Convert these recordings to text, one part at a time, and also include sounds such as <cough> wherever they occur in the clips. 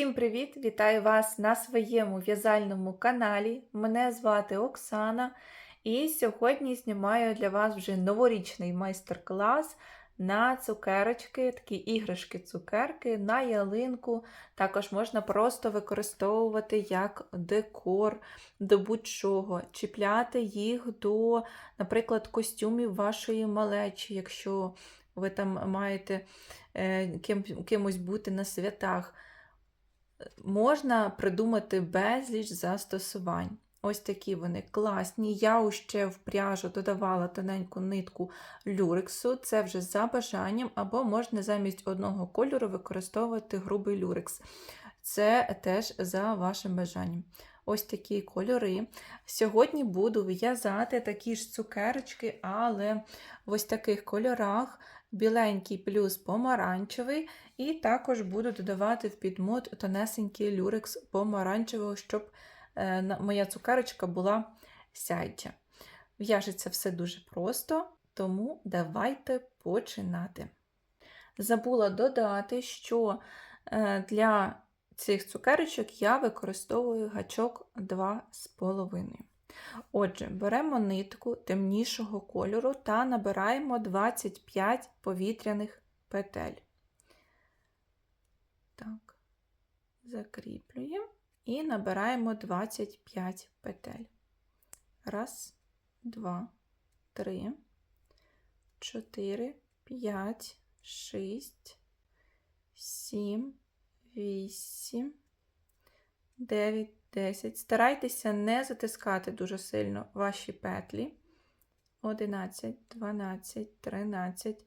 Всім привіт! Вітаю вас на своєму в'язальному каналі. Мене звати Оксана, і сьогодні знімаю для вас вже новорічний майстер-клас на цукерочки, такі іграшки-цукерки, на ялинку. Також можна просто використовувати як декор до будь-чого, чіпляти їх до, наприклад, костюмів вашої малечі, якщо ви там маєте е, ким, кимось бути на святах можна придумати безліч застосувань. Ось такі вони класні. Я ще в пряжу додавала тоненьку нитку люрексу, це вже за бажанням, або можна замість одного кольору використовувати грубий люрекс. Це теж за вашим бажанням. Ось такі кольори. Сьогодні буду в'язати такі ж цукерочки, але в ось таких кольорах біленький плюс помаранчевий, і також буду додавати в підмот тонесенький люрекс помаранчевого, щоб е, моя цукерочка була сяйча. В'яжеться все дуже просто, тому давайте починати. Забула додати, що е, для цих цукерочок я використовую гачок 2,5. Отже, беремо нитку темнішого кольору та набираємо 25 повітряних петель. Так, закріплюємо і набираємо 25 петель. Раз, два, три, чотири, п'ять, шість, сім, вісім, дев'ять, 10. Старайтеся не затискати дуже сильно ваші петлі. 11, 12, 13,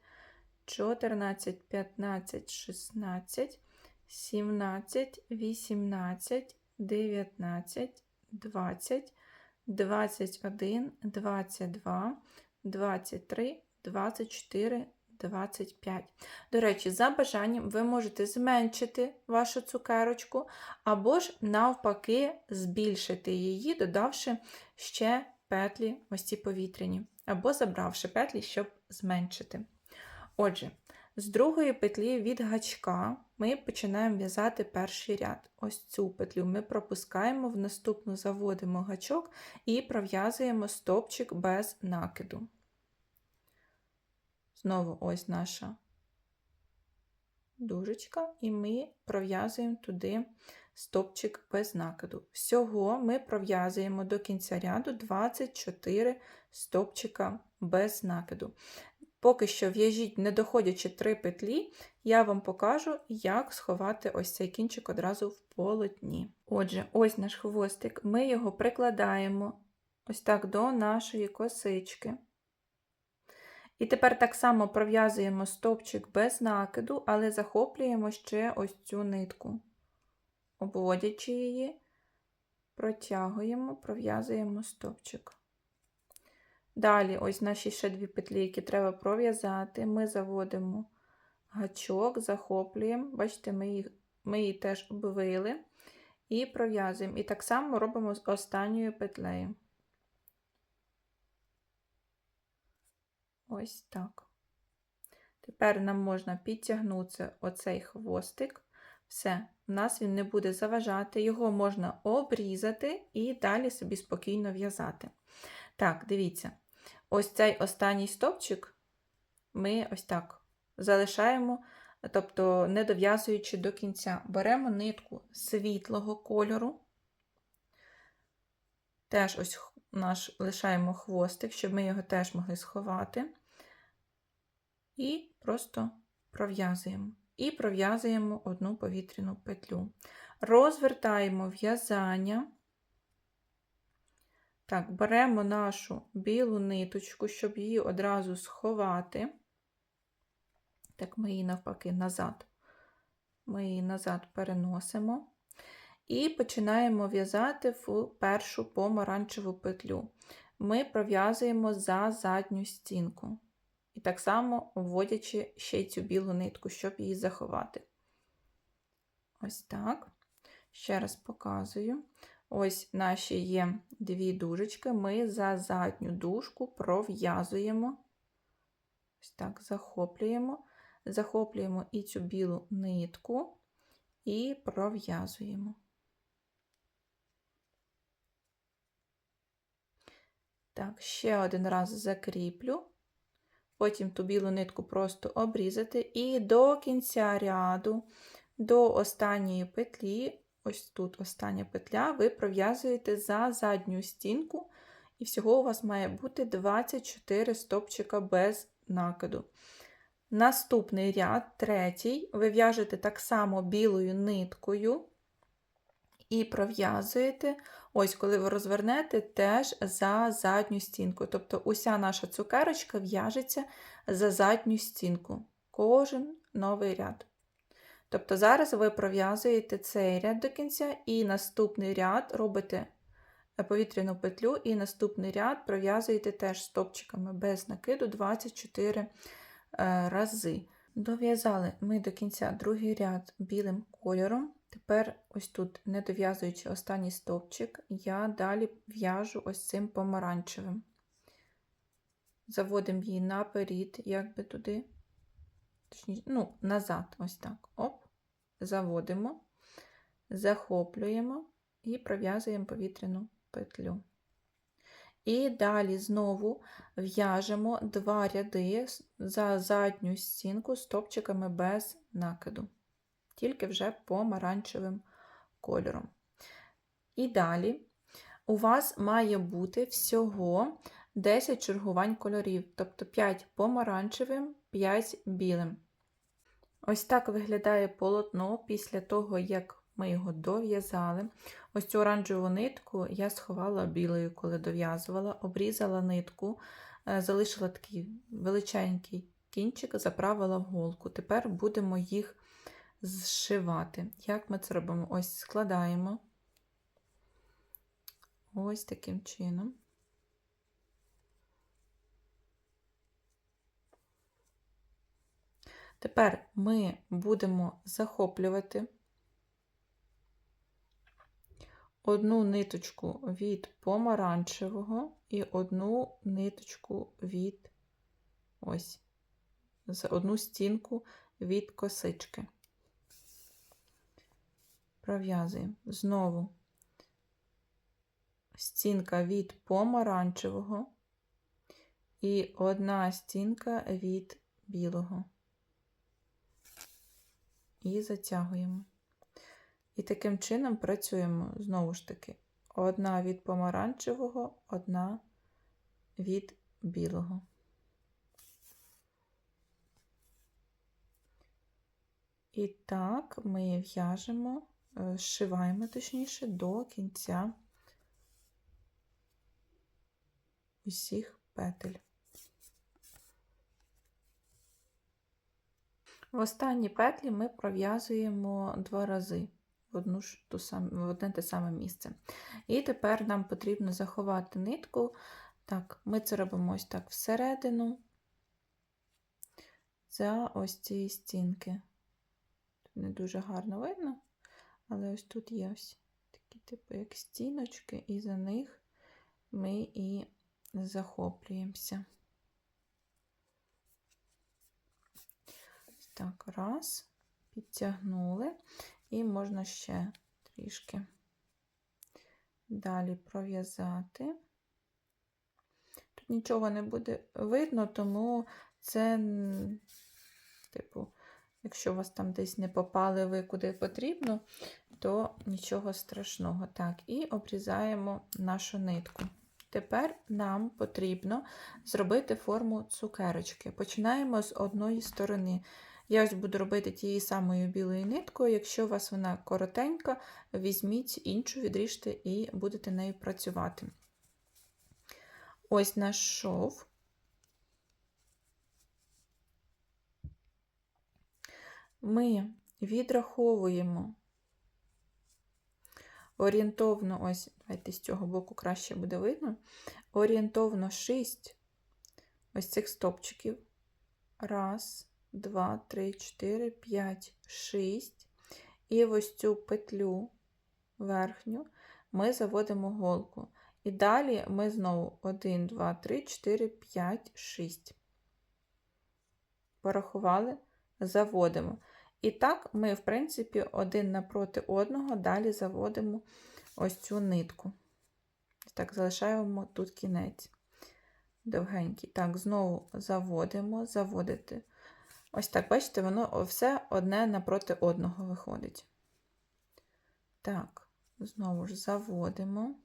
14, 15, 16, 17, 18, 19, 20, 21, 22, 23, 24, 25. До речі, за бажанням ви можете зменшити вашу цукерочку, або ж, навпаки, збільшити її, додавши ще петлі, ось ці повітряні, або забравши петлі, щоб зменшити. Отже, з другої петлі від гачка ми починаємо в'язати перший ряд. Ось цю петлю ми пропускаємо, в наступну заводимо гачок і пров'язуємо стопчик без накиду. Знову ось наша дужечка, і ми пров'язуємо туди стопчик без накиду. Всього ми пров'язуємо до кінця ряду 24 стопчика без накиду. Поки що в'яжіть, не доходячи 3 петлі, я вам покажу, як сховати ось цей кінчик одразу в полотні. Отже, ось наш хвостик, ми його прикладаємо ось так до нашої косички. І тепер так само пров'язуємо стовпчик без накиду, але захоплюємо ще ось цю нитку, обводячи її, протягуємо, пров'язуємо стовпчик. Далі, ось наші ще дві петлі, які треба пров'язати, ми заводимо гачок, захоплюємо, бачите, ми її, ми її теж обвили і пров'язуємо. І так само робимо з останньою петлею. Ось так. Тепер нам можна підтягнути оцей хвостик. Все, у нас він не буде заважати, його можна обрізати і далі собі спокійно в'язати. Так, дивіться, ось цей останній стопчик ми ось так залишаємо, тобто не дов'язуючи до кінця, беремо нитку світлого кольору. Теж ось наш лишаємо хвостик, щоб ми його теж могли сховати. І просто пров'язуємо. І пров'язуємо одну повітряну петлю. Розвертаємо в'язання. Так, беремо нашу білу ниточку, щоб її одразу сховати. Так, ми її навпаки назад. Ми її назад переносимо. І починаємо в'язати в першу помаранчеву петлю. Ми пров'язуємо за задню стінку. І так само вводячи ще цю білу нитку, щоб її заховати. Ось так. Ще раз показую. Ось наші є дві дужечки, ми за задню дужку пров'язуємо. Ось так, захоплюємо, захоплюємо і цю білу нитку і пров'язуємо. Так, ще один раз закріплю, потім ту білу нитку просто обрізати, і до кінця ряду, до останньої петлі, ось тут остання петля, ви пров'язуєте за задню стінку, і всього у вас має бути 24 стопчика без накиду. Наступний ряд, третій, ви в'яжете так само білою ниткою і пров'язуєте, ось коли ви розвернете, теж за задню стінку. Тобто уся наша цукерочка в'яжеться за задню стінку. Кожен новий ряд. Тобто зараз ви пров'язуєте цей ряд до кінця, і наступний ряд робите повітряну петлю, і наступний ряд пров'язуєте теж стопчиками без накиду 24 е, рази. Дов'язали ми до кінця другий ряд білим кольором. Тепер, ось тут, не дов'язуючи останній стовпчик, я далі в'яжу ось цим помаранчевим. Заводимо її наперед, якби туди, точніше, ну, назад, ось так. Оп, заводимо, захоплюємо і пров'язуємо повітряну петлю. І далі знову в'яжемо два ряди за задню стінку стопчиками без накиду тільки вже помаранчевим кольором. І далі у вас має бути всього 10 чергувань кольорів, тобто 5 помаранчевим, 5 білим. Ось так виглядає полотно після того, як ми його дов'язали. Ось цю оранжеву нитку я сховала білою, коли дов'язувала, обрізала нитку, е, залишила такий величенький кінчик, заправила в голку. Тепер будемо їх зшивати. Як ми це робимо? Ось складаємо ось таким чином. Тепер ми будемо захоплювати одну ниточку від помаранчевого і одну ниточку від ось, одну стінку від косички пров'язуємо знову стінка від помаранчевого і одна стінка від білого. І затягуємо. І таким чином працюємо знову ж таки, одна від помаранчевого, одна від білого. І так ми в'яжемо зшиваємо точніше до кінця усіх петель. В останні петлі ми пров'язуємо два рази в, одну ж ту сам, в одне те саме місце. І тепер нам потрібно заховати нитку. Так, ми це робимо ось так всередину, за ось ці стінки. Тут не дуже гарно видно. Але ось тут є ось такі, типу, як стіночки, і за них ми і захоплюємося. Так, раз, підтягнули, і можна ще трішки далі пров'язати. Тут нічого не буде видно, тому це, типу, Якщо у вас там десь не попали ви куди потрібно, то нічого страшного. Так, і обрізаємо нашу нитку. Тепер нам потрібно зробити форму цукерочки. Починаємо з одної сторони. Я ось буду робити тією самою білою ниткою. Якщо у вас вона коротенька, візьміть іншу, відріжте і будете нею працювати. Ось наш шов. Ми відраховуємо орієнтовно, ось, давайте з цього боку краще буде видно, орієнтовно 6 ось цих стопчиків. Раз, два, три, чотири, п'ять, шість. І ось цю петлю верхню ми заводимо голку. І далі ми знову 1, 2, 3, 4, 5, 6. Порахували, заводимо. І так ми, в принципі, один напроти одного далі заводимо ось цю нитку. Так, залишаємо тут кінець довгенький. Так, знову заводимо, заводити. Ось так, бачите, воно все одне напроти одного виходить. Так, знову ж заводимо.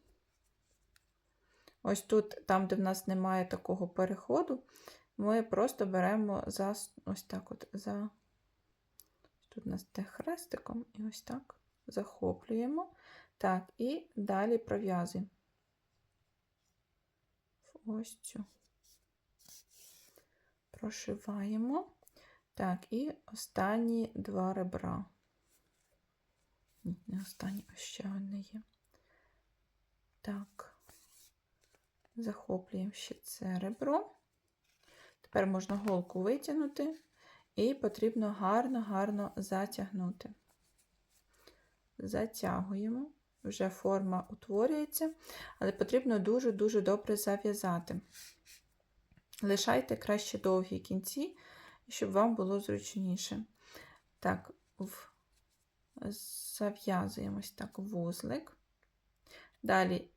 Ось тут, там, де в нас немає такого переходу, ми просто беремо за ось так от за. Тут у нас те хрестиком, і ось так захоплюємо. Так, і далі пров'язуємо ось цю. Прошиваємо. Так, і останні два ребра. Ні, не останні, а ще одне є. Так, захоплюємо ще це ребро. Тепер можна голку витягнути, і потрібно гарно-гарно затягнути. Затягуємо, вже форма утворюється, але потрібно дуже-дуже добре зав'язати. Лишайте краще довгі кінці, щоб вам було зручніше. Так, в... зав'язуємо ось так вузлик. Далі,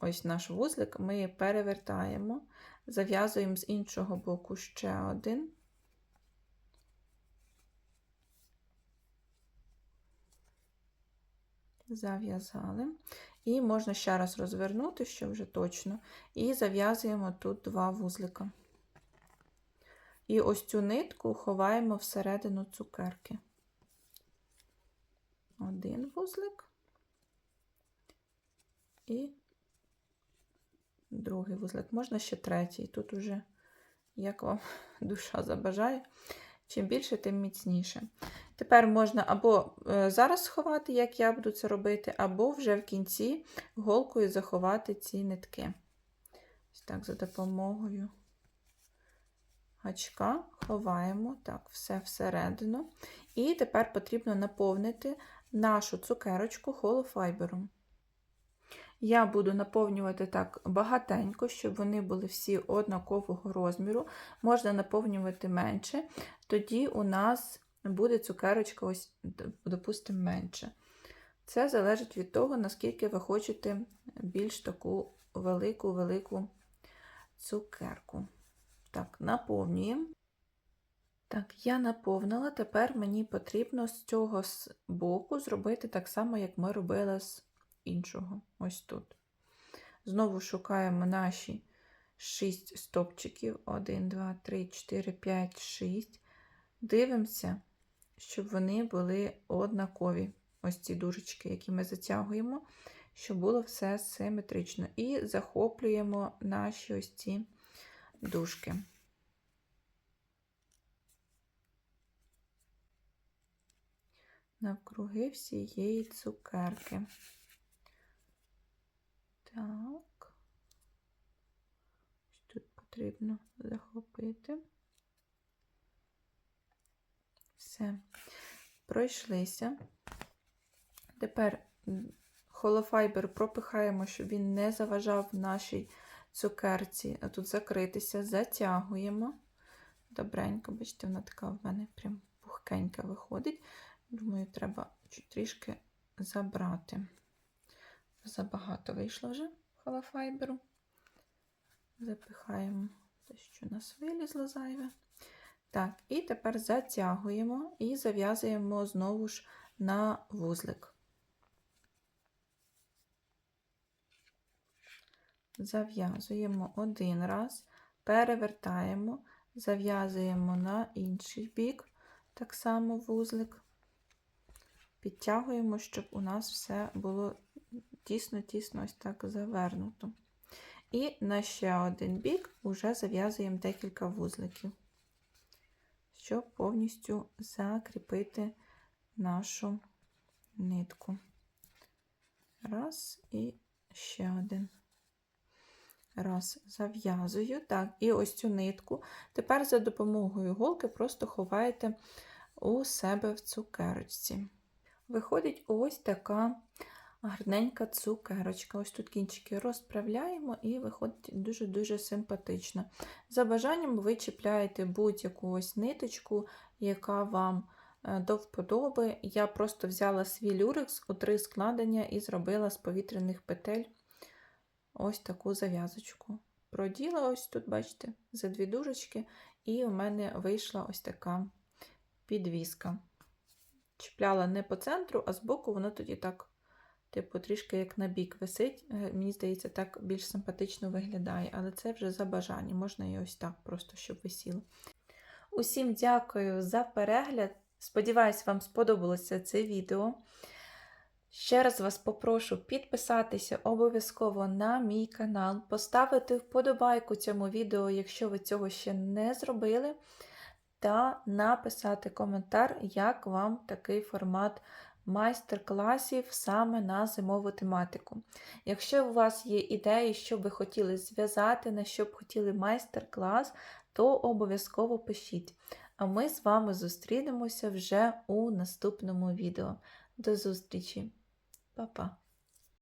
ось наш вузлик ми перевертаємо, зав'язуємо з іншого боку ще один. Зав'язали. І можна ще раз розвернути, що вже точно, і зав'язуємо тут два вузлика. І ось цю нитку ховаємо всередину цукерки. Один вузлик і другий вузлик. Можна ще третій. Тут уже, як вам <laughs> душа забажає, чим більше, тим міцніше. Тепер можна або е, зараз сховати, як я буду це робити, або вже в кінці голкою заховати ці нитки. Ось так, за допомогою гачка ховаємо так, все всередину. І тепер потрібно наповнити нашу цукерочку холофайбером. Я буду наповнювати так багатенько, щоб вони були всі однакового розміру. Можна наповнювати менше, тоді у нас буде цукерочка, ось, допустимо, менше. Це залежить від того, наскільки ви хочете більш таку велику-велику цукерку. Так, наповнюємо. Так, я наповнила, тепер мені потрібно з цього боку зробити так само, як ми робили з іншого. Ось тут. Знову шукаємо наші 6 стопчиків. 1, 2, 3, 4, 5, 6. Дивимося, щоб вони були однакові. Ось ці дужечки, які ми затягуємо, щоб було все симетрично. І захоплюємо наші ось ці дужки. Навкруги всієї цукерки. Так, ось тут потрібно захопити. Все, пройшлися. Тепер холофайбер пропихаємо, щоб він не заважав нашій цукерці, а тут закритися, затягуємо. Добренько, бачите, вона така в мене прям пухкенька виходить. Думаю, треба трішки забрати. Забагато вийшло вже холофайберу. Запихаємо те, що у нас вилізло зайве. Так, і тепер затягуємо і зав'язуємо знову ж на вузлик. Зав'язуємо один раз, перевертаємо, зав'язуємо на інший бік, так само вузлик, підтягуємо, щоб у нас все було тісно-тісно ось так завернуто. І на ще один бік вже зав'язуємо декілька вузликів, щоб повністю закріпити нашу нитку. Раз і ще один. Раз, зав'язую. Так, і ось цю нитку. Тепер за допомогою голки просто ховаєте у себе в цукерочці. Виходить ось така гарненька цукерочка. Ось тут кінчики розправляємо і виходить дуже-дуже симпатично. За бажанням ви чіпляєте будь-яку ось ниточку, яка вам е, до вподоби. Я просто взяла свій люрекс у три складення і зробила з повітряних петель ось таку зав'язочку. Проділа ось тут, бачите, за дві дужечки, і у мене вийшла ось така підвіска. Чіпляла не по центру, а збоку воно тоді так, типу, трішки як на бік висить. Е, Мені здається, так більш симпатично виглядає, але це вже за бажання. Можна і ось так, просто щоб висіло. Усім дякую за перегляд. Сподіваюсь, вам сподобалося це відео. Ще раз вас попрошу підписатися обов'язково на мій канал, поставити вподобайку цьому відео, якщо ви цього ще не зробили, та написати коментар, як вам такий формат майстер-класів саме на зимову тематику. Якщо у вас є ідеї, що ви хотіли зв'язати, на що б хотіли майстер-клас, то обов'язково пишіть. А ми з вами зустрінемося вже у наступному відео. До зустрічі! Па-па!